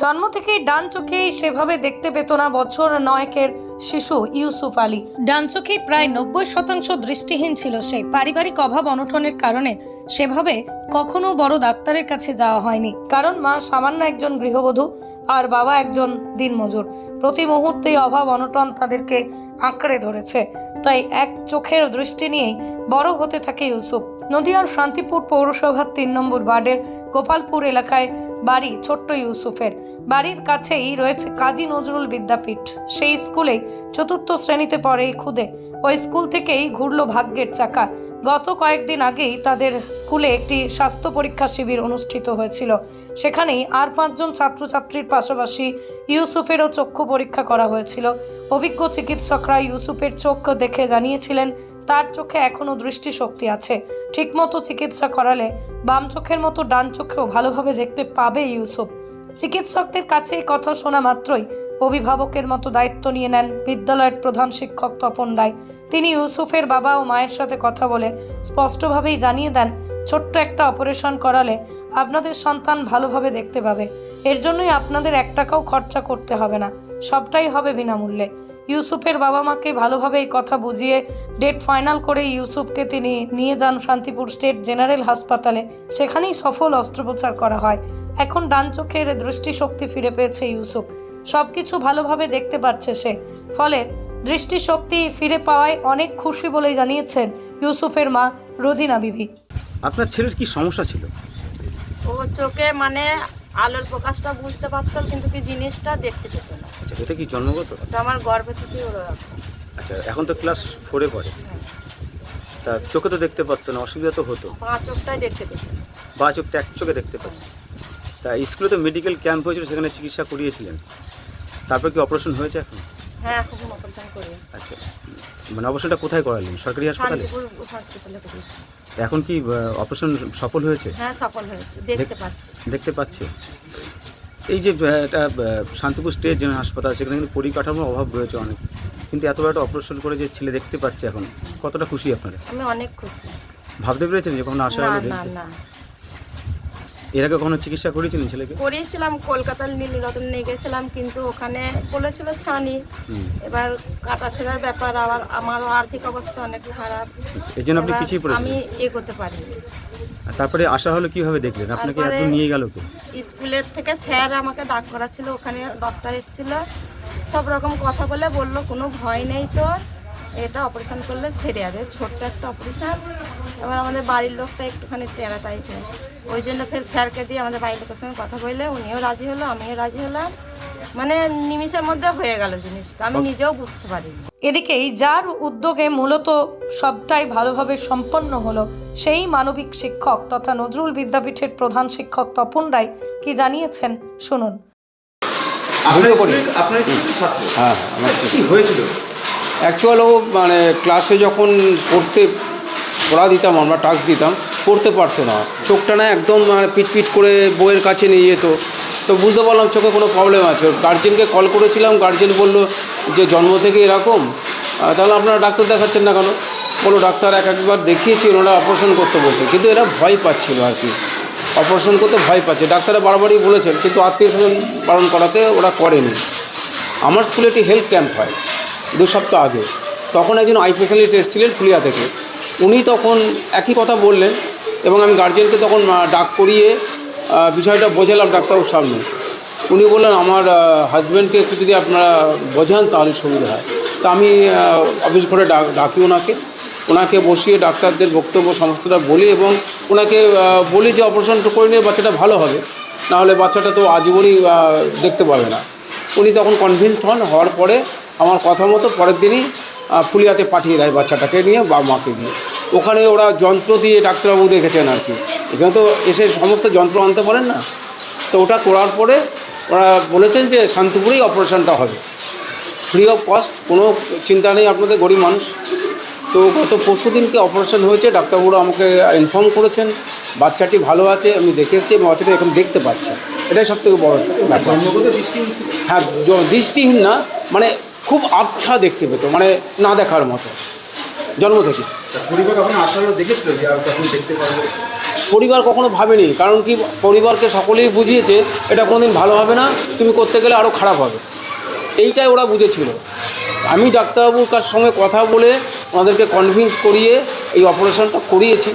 জন্ম থেকেই ডান চোখেই সেভাবে দেখতে পেত না বছর নয়েকের শিশু ইউসুফ আলী। ডান চোখেই প্রায় নব্বই শতাংশ দৃষ্টিহীন ছিল সে। পারিবারিক অভাব অনটনের কারণে সেভাবে কখনো বড় ডাক্তারের কাছে যাওয়া হয়নি। কারণ মা সামান্য একজন গৃহবধূ আর বাবা একজন দিনমজুর। প্রতি মুহূর্তেই অভাব অনটন তাদেরকে আঁকড়ে ধরেছে। তাই এক চোখের দৃষ্টি নিয়েই বড় হতে থাকে ইউসুফ। নদিয়ার শান্তিপুর পৌরসভার তিন নম্বর ওয়ার্ডের গোপালপুর এলাকায় বাড়ি ছোট্ট ইউসুফের। বাড়ির কাছেই রয়েছে কাজী নজরুল বিদ্যাপীঠ। সেই স্কুলেই চতুর্থ শ্রেণীতে পড়ে খুদে। ওই স্কুল থেকেই ঘুরল ভাগ্যের চাকা। গত কয়েকদিন আগেই তাদের স্কুলে একটি স্বাস্থ্য পরীক্ষা শিবির অনুষ্ঠিত হয়েছিল। সেখানেই আর পাঁচজন ছাত্রছাত্রীর পাশাপাশি ইউসুফেরও চক্ষু পরীক্ষা করা হয়েছিল। অভিজ্ঞ চিকিৎসকরা ইউসুফের চোখ দেখে জানিয়েছিলেন তার চোখে এখনও দৃষ্টিশক্তি আছে। ঠিকমতো চিকিৎসা করালে বাম চোখের মতো ডান চোখেও ভালোভাবে দেখতে পাবে ইউসুফ। চিকিৎসকদের কাছে এই কথা শোনা মাত্রই অভিভাবকের মতো দায়িত্ব নিয়ে নেন বিদ্যালয়ের প্রধান শিক্ষক তপন রায়। তিনি ইউসুফের বাবা ও মায়ের সাথে কথা বলে স্পষ্টভাবেই জানিয়ে দেন, ছোট্ট একটা অপারেশন করালে আপনাদের সন্তান ভালোভাবে দেখতে পাবে। এর জন্যই আপনাদের এক টাকাও খরচা করতে হবে না। সবটাই হবে বিনামূল্যে। ইউসুফের বাবা মাকে ভালোভাবে এই কথা বুঝিয়ে ডেট ফাইনাল করে ইউসুফকে তিনি নিয়ে যান শান্তিপুর স্টেট জেনারেল হাসপাতালে। সেখানেই সফল অস্ত্রোপচার করা হয়। এখন ডান চোখের দৃষ্টিশক্তি ফিরে পেয়েছে ইউসুফ। সব কিছু ভালোভাবে দেখতে পাচ্ছে সে। ফলে দৃষ্টিশক্তি ফিরে পাওয়ায় অনেক খুশি বলেই জানিয়েছেন ইউসুফের মা রোজিনা বিবি। আপনার ছেলের কি সমস্যা ছিল? ও চোখে মানে আলোর প্রকাশটা বুঝতে পারতাম কিন্তু কি জিনিসটা দেখতে পেত না। আচ্ছা এটা কি জন্মগত? তো আমার গর্ভে থেকে ওরা আচ্ছা এখন তো ক্লাস ফোরে পড়ে। তা চোখে তো দেখতে পারতো না অসুবিধা তো হতো। পাঁচ চোখটাই দেখতে পেত বা চোখটা এক চোখে দেখতে পারতো। তা স্কুলে তো মেডিকেল ক্যাম্প হয়েছিল সেখানে চিকিৎসা করিয়েছিলেন। তারপর কি অপারেশন হয়েছে এখন? হ্যাঁ এখন অপারেশন করে আচ্ছা মানে অপারেশনটা কোথায় করালেন? সরকারি হাসপাতালে? হসপিটালে করেছি এখন কি অপারেশন সফল হয়েছে? হ্যাঁ সফল হয়েছে। দেখতে পাচ্ছি। দেখতে পাচ্ছি। এই যে এটা শান্তিপুর স্টেজ যে হাসপাতাল সেখানে কিন্তু পরিকাঠামোর অভাব রয়েছে অনেক। কিন্তু এত বড় একটা অপারেশন করে যে ছেলে দেখতে পাচ্ছে এখন কতটা খুশি আপনারা? আমি অনেক খুশি। ভাবতে পেরেছেন যে কখনো আশা না না। এর আগে কখনো চিকিৎসা করেছিলেন ছেলেকে? করিয়েছিলাম কলকাতার নীলরতন নিয়ে গেছিলাম কিন্তু ওখানে বলেছিল ছানি। এবার কাটা ছেঁড়ার ব্যাপার আবার আমারও আর্থিক অবস্থা অনেক খারাপ। এর জন্য আপনি পিছিয়ে আমি পড়েছিলেন এগোতে পারিনি। তারপরে আশা হলো কীভাবে দেখলেন? আপনাকে এত নিয়ে গেল কে? স্কুলের থেকে স্যার আমাকে ডাক করাছিল ওখানে ডক্টর এসেছিল। সব রকম কথা বলে বলল কোনো ভয় নেই তোর। এটা অপারেশন করলে সেরে যাবে। ছোট্ট একটা অপারেশন এবার আমাদের বাড়ির লোকটা একটুখানি টেরা টাইপের ওই জন্য ফের স্যারকে দিয়ে আমাদের বাড়ির লোকের সঙ্গে কথা বললে উনিও রাজি হলো আমিও রাজি হলাম। মানে নিমিষের মধ্যে হয়ে গেল জিনিসটা আমি নিজেও বুঝতে পারিনি। এদিকেই যার উদ্যোগে মূলত সবটাই ভালোভাবে সম্পন্ন হলো সেই মানবিক শিক্ষক তথা নজরুল বিদ্যাপীঠের প্রধান শিক্ষক তপন রায় কি জানিয়েছেন শুনুন। ছাত্র? হ্যাঁ হয়েছিল? অ্যাকচুয়াল ও মানে ক্লাসে যখন পড়তে পড়া দিতাম, আমরা টাস্ক দিতাম, পড়তে পারতো না। চোখটা না একদম মানে পিটপিট করে বইয়ের কাছে নিয়ে যেত। তো বুঝতে পারলাম চোখে কোনো প্রবলেম আছে। গার্জেনকে কল করেছিলাম গার্জেন বলল যে, জন্ম থেকে এরকম? তাহলে আপনারা ডাক্তার দেখাচ্ছেন না কেন? বলো ডাক্তার এক একবার দেখিয়েছি, ওনারা অপারেশন করতে বলছে। কিন্তু এরা ভয় পাচ্ছিল আর কি। অপারেশন করতে ভয় পাচ্ছে। ডাক্তাররা বারবারই বলেছেন, কিন্তু আত্মীয় স্বজন পালন করাতে ওরা করেনি। আমার স্কুলে একটি হেলথ ক্যাম্প হয়, দু সপ্তাহ আগে। তখন একজন আই স্পেশালিস্ট এসেছিলেন ফুলিয়া থেকে। উনি তখন একই কথা বললেন এবং আমি গার্জেনকে তখন ডাক করিয়ে বিষয়টা বোঝালাম ডাক্তারবাবুর সামনে। উনি বললেন, আমার হাজব্যান্ডকে একটু যদি আপনারা বোঝান তাহলে সুবিধা হয়। তা আমি অফিস ঘরে ডাক, ডাকি ওনাকে। ওনাকে বসিয়ে ডাক্তারদের বক্তব্য সমস্তটা বলি এবং ওনাকে বলি যে অপারেশনটা করে নিয়ে বাচ্চাটা ভালো হবে। নাহলে বাচ্চাটা তো আজীবনই দেখতে পাবে না। উনি তখন কনভিন্সড হন, হওয়ার পরে আমার কথা মতো পরের দিনই ফুলিয়াতে পাঠিয়ে দেয় বাচ্চাটাকে নিয়ে বা মাকে নিয়ে। ওখানে ওরা যন্ত্র দিয়ে ডাক্তারবাবু দেখেছেন আর কি। এখানে তো এসে সমস্ত যন্ত্র আনতে পারেন না। তো ওটা করার পরে ওরা বলেছেন যে শান্তিপুরেই অপারেশনটা হবে। ফ্রি অফ কস্ট কোনো চিন্তা নেই, আপনাদের গরিব মানুষ। তো গত পরশু দিনকে অপারেশন হয়েছে, ডাক্তারবাবুরা আমাকে ইনফর্ম করেছেন, বাচ্চাটি ভালো আছে, আমি দেখে এসেছি, এবং বাচ্চাটি এখন দেখতে পাচ্ছে। এটাই সব থেকে বড় ব্যাপার। হ্যাঁ দৃষ্টিহীন না মানে খুব আবছা দেখতে পেতো মানে না দেখার মতো। জন্ম থেকে। কখনো পরিবার কখনো ভাবেনি কারণ কি পরিবারকে সকলেই বুঝিয়েছে এটা কোনোদিন ভালো হবে না তুমি করতে গেলে আরও খারাপ হবে। এইটাই ওরা বুঝেছিল। আমি ডাক্তারবাবুর কার সঙ্গে কথা বলে ওনাদেরকে কনভিন্স করিয়ে এই অপারেশনটা করিয়েছি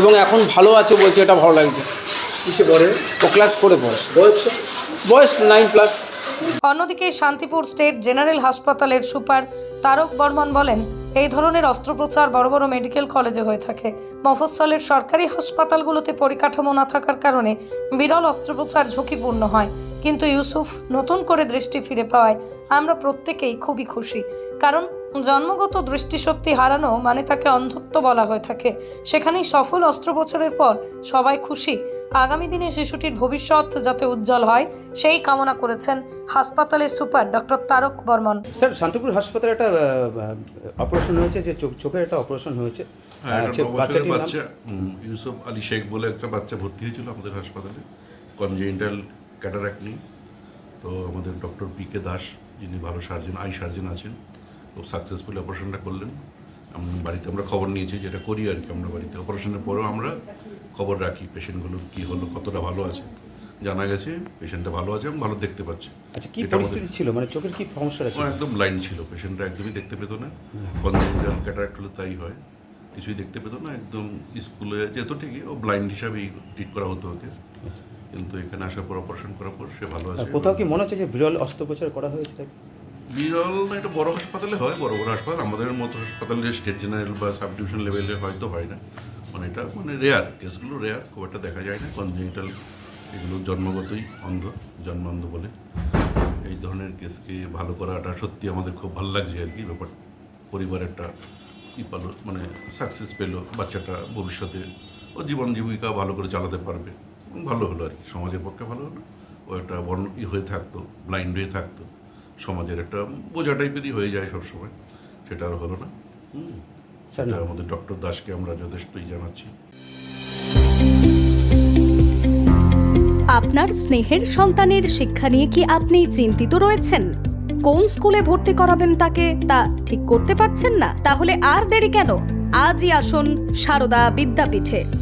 এবং এখন ভালো আছে বলছে এটা ভালো লাগছে। কিসে পড়ে? ও ক্লাস ফোরে পড়ে। বয়স বয়স নাইন প্লাস অন্যদিকে শান্তিপুর স্টেট জেনারেল হাসপাতালের সুপার তারক বর্মন বলেন, এই ধরনের অস্ত্রোপচার বড় বড় মেডিকেল কলেজে হয়ে থাকে। মফস্বলের সরকারি হাসপাতালগুলোতে পরিকাঠামো না থাকার কারণে বিরল অস্ত্রোপচার ঝুঁকিপূর্ণ হয়। কিন্তু ইউসুফ নতুন করে দৃষ্টি ফিরে পাওয়ায় আমরা প্রত্যেকেই খুবই খুশি। কারণ জন্মগত দৃষ্টিশক্তি হারানো মানে তাকে অন্ধত্ব বলা হয়ে থাকে। সেখানেই সফল অস্ত্রোপচারের পর সবাই খুশি। আগামী দিনে শিশুটির ভবিষ্যৎ যাতে উজ্জ্বল হয় সেই কামনা করেছেন হাসপাতালের super doctor Tarak Barman. Sir Shantipur হাসপাতালে একটা অপারেশন হয়েছে যে চোখ চোখের একটা অপারেশন হয়েছে। হ্যাঁ বাচ্চাটির নাম? ইউসুফ আলী শেখ বলে একটা বাচ্চা ভর্তি হয়েছিল আমাদের হাসপাতালে কনজেন্টাল ক্যাটারাক্ট নিয়ে তো আমাদের ডক্টর পি কে দাস যিনি ভালো সার্জন আই সার্জন আছেন খুব সাকসেসফুল অপারেশনটা করলেন। বাড়িতে আমরা খবর নিয়েছি যেটা করি আর কি আমরা বাড়িতে অপারেশনের পরেও আমরা খবর রাখি পেশেন্টগুলোর কী হলো কতটা ভালো আছে। জানা গেছে পেশেন্টটা ভালো আছে এবং ভালো দেখতে পাচ্ছে। আচ্ছা কি পরিস্থিতি ছিল? মানে চোখের কি সমস্যা আছে একদম ব্লাইন্ড ছিল পেশেন্টরা একদমই দেখতে পেতো না। কনজেন্টাল ক্যাটারাক্ট হলে তাই হয় কিছুই দেখতে পেতো না। একদম স্কুলে যেত ঠিকই ও ব্লাইন্ড হিসাবেই ট্রিট করা হতো ওকে। কিন্তু এখানে আসার পর অপারেশন করার পর সে ভালো আছে। কোথাও কি মনে হচ্ছে যে বিরল অস্ত্রোপচার করা হয়েছে? বিরল না, এটা বড় হাসপাতালে হয়, বড় বড় হাসপাতাল, আমাদের মতো হাসপাতালে স্টেট জেনারেল বা সাব ডিভিশন লেভেলে হয়তো হয় না। মানে এটা মানে রেয়ার কেসগুলো রেয়ার খুব একটা দেখা যায় না কনজেনিটাল এগুলো জন্মগতই অন্ধ, জন্মান্ধ বলে। এই ধরনের কেসকে ভালো করাটা সত্যি আমাদের খুব ভালো লাগছে আর কি, ব্যাপার। পরিবার একটা কী পালো মানে সাকসেস পেল, বাচ্চাটা ভবিষ্যতে ও জীবন জীবিকা ভালো করে চালাতে পারবে। ভালো হলো আর কি, সমাজের পক্ষে ভালো হলো ও একটা বর্ণ হয়ে থাকতো ব্লাইন্ড হয়ে থাকতো। সমাজের একটা বোঝা টাইপেরই হয়ে যায় সবসময় সেটা আর হলো না। হুম। আমাদের ডক্টর দাসকে আমরা যথেষ্টই জানাচ্ছি। আপনার স্নেহের সন্তানের শিক্ষা নিয়ে কি আপনি চিন্তিত রয়েছেন? কোন স্কুলে ভর্তি করাবেন তাকে তা ঠিক করতে পারছেন না? তাহলে আর দেরি কেন? আজই আসুন সারদা বিদ্যাপীঠে।